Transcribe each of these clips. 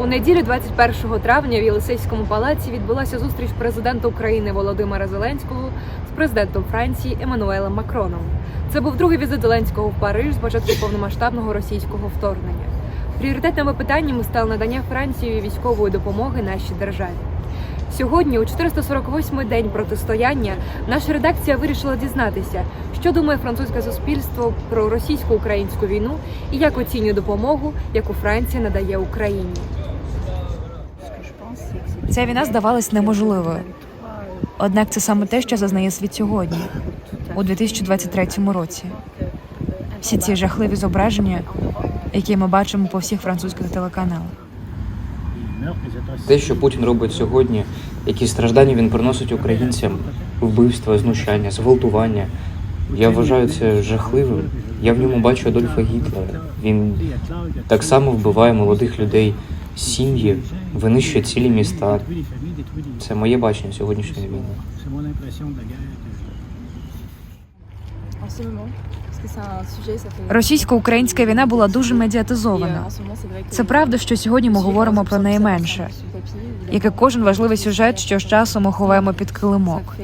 У неділю 21 травня в Єлисейському палаці відбулася зустріч президента України Володимира Зеленського з президентом Франції Еммануелем Макроном. Це був другий візит Зеленського в Париж з початку повномасштабного російського вторгнення. Пріоритетними питаннями стало надання Францією військової допомоги нашій державі. Сьогодні, у 448-й день протистояння, наша редакція вирішила дізнатися, що думає французьке суспільство про російсько-українську війну і як оцінює допомогу, яку Франція надає Україні. Ця війна здавалась неможливою. Однак це саме те, що зазнає світ сьогодні, у 2023 році. Всі ці жахливі зображення, які ми бачимо по всіх французьких телеканалах. Те, що Путін робить сьогодні, які страждання він приносить українцям, вбивства, знущання, зґвалтування. Я вважаю це жахливим. Я в ньому бачу Адольфа Гітлера. Він так само вбиває молодих людей, сім'ї, винищує цілі міста. Це моє бачення сьогоднішньої війни. Російсько-українська війна була дуже медіатизована. Це правда, що сьогодні ми говоримо про неї менше, як і кожен важливий сюжет, що з часом ми ховаємо під килимок.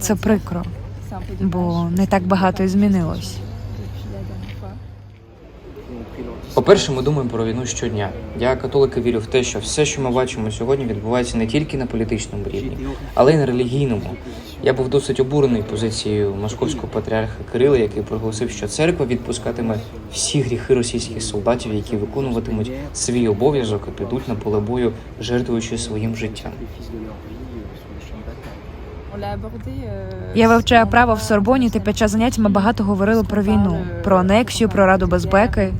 Це прикро, бо не так багато і змінилось. По-перше, ми думаємо про війну щодня. Я католик і вірю в те, що все, що ми бачимо сьогодні, відбувається не тільки на політичному рівні, але й на релігійному. Я був досить обурений позицією московського патріарха Кирила, який проголосив, що церква відпускатиме всі гріхи російських солдатів, які виконуватимуть свій обов'язок і підуть на поле бою, жертвуючи своїм життям. Я вивчаю право в Сорбоні, та під час занять ми багато говорили про війну, про анексію, про Раду безпеки.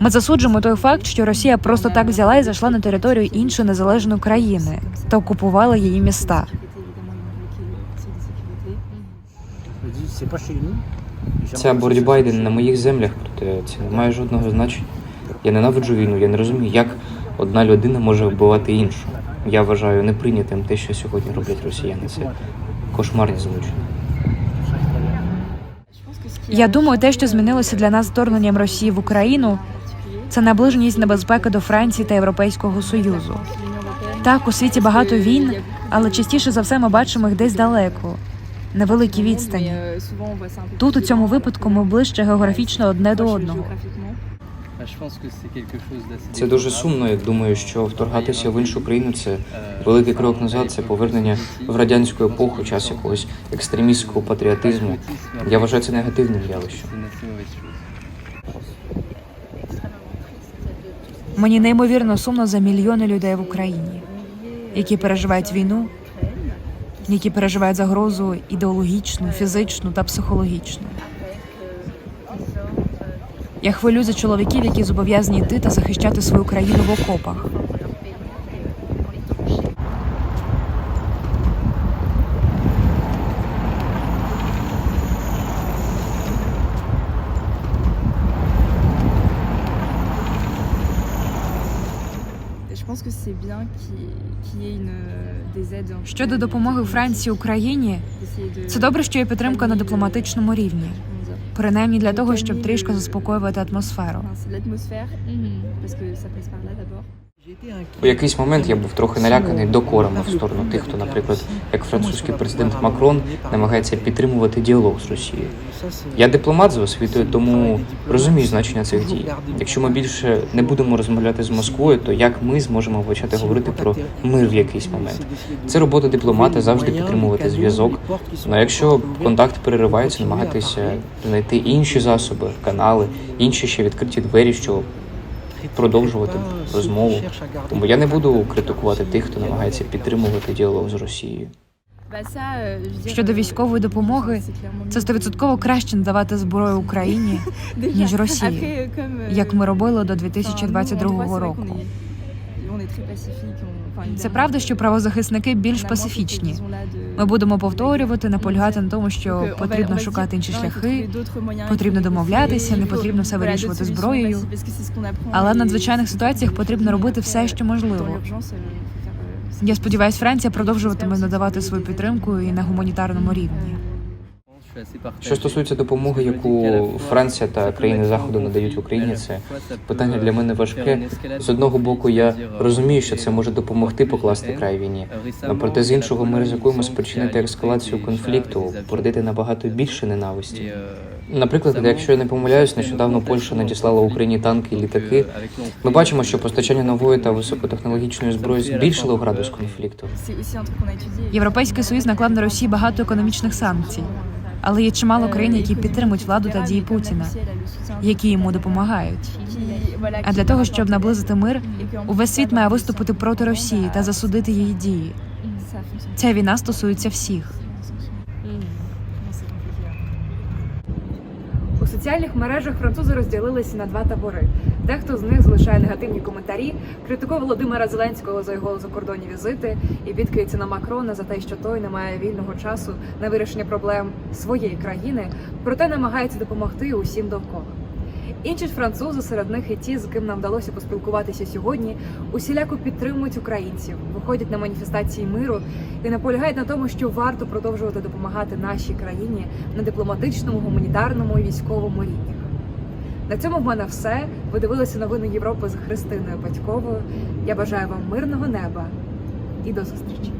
Ми засуджуємо той факт, що Росія просто так взяла і зайшла на територію іншої незалежної країни та окупувала її міста. Ця боротьба йде на моїх землях, проте це не має жодного значення. Я ненавиджу війну, я не розумію, як одна людина може вбивати іншу. Я вважаю неприйнятим те, що сьогодні роблять росіяни. Це кошмарні злочини. Я думаю, те, що змінилося для нас вторгненням Росії в Україну, це наближеність небезпеки до Франції та Європейського союзу. Так, у світі багато війн, але частіше за все ми бачимо їх десь далеко, невеликі відстані. Тут у цьому випадку ми ближче географічно одне до одного. Це дуже сумно. Я думаю, що вторгатися в іншу країну це великий крок назад. Це повернення в радянську епоху, час якогось екстремістського патріотизму. Я вважаю це негативним явищем. Мені неймовірно сумно за мільйони людей в Україні, які переживають війну, які переживають загрозу ідеологічну, фізичну та психологічну. Я хвилюю за чоловіків, які зобов'язані йти та захищати свою країну в окопах. Щодо допомоги Франції Україні, це добре, що є підтримка на дипломатичному рівні, comment dire, принаймні для того, щоб трішки заспокоювати атмосферу. У якийсь момент я був трохи наляканий докорами в сторону тих, хто, наприклад, як французький президент Макрон намагається підтримувати діалог з Росією. Я дипломат за освітою, тому розумію значення цих дій. Якщо ми більше не будемо розмовляти з Москвою, то як ми зможемо почати говорити про мир в якийсь момент? Це робота дипломата завжди підтримувати зв'язок. Ну якщо контакт переривається, намагатися знайти інші засоби, канали, інші ще відкриті двері, щоб продовжувати розмову. Тому я не буду критикувати тих, хто намагається підтримувати діалог з Росією. Щодо військової допомоги, це стовідсотково краще надавати зброю Україні, ніж Росії, як ми робили до droit, 2022 року. Це правда, що правозахисники більш пасифічні. Ми будемо повторювати, наполягати на тому, що euh, потрібно шукати інші шляхи, потрібно домовлятися, не потрібно все вирішувати зброєю. Але в надзвичайних ситуаціях потрібно робити все, що можливо. Euh, euh, Я сподіваюся, Франція продовжуватиме надавати свою підтримку і на гуманітарному рівні. Що стосується допомоги, яку Франція та країни заходу надають Україні, це питання для мене важке. З одного боку, я розумію, що це може допомогти покласти край війні. А проте з іншого, ми ризикуємо спричинити ескалацію конфлікту, породити набагато більше ненависті. Наприклад, якщо я не помиляюсь, нещодавно Польща надіслала Україні танки і літаки. Ми бачимо, що постачання нової та високотехнологічної зброї збільшило градус конфлікту. Європейський союз наклав на Росію багато економічних санкцій, але є чимало країн, які підтримують владу та дії Путіна, які йому допомагають. А для того, щоб наблизити мир, увесь світ має виступити проти Росії та засудити її дії. Ця війна стосується всіх. У соціальних мережах французи розділилися на два табори. Дехто з них залишає негативні коментарі, критикує Володимира Зеленського за його закордонні візити і бідкається на Макрона за те, що той не має вільного часу на вирішення проблем своєї країни, проте намагається допомогти усім довкола. Інші французи, серед них і ті, з ким нам вдалося поспілкуватися сьогодні, усіляко підтримують українців, виходять на маніфестації миру і наполягають на тому, що варто продовжувати допомагати нашій країні на дипломатичному, гуманітарному і військовому рівнях. На цьому в мене все. Ви дивилися новини Європи з Христиною Батьковою. Я бажаю вам мирного неба і до зустрічі.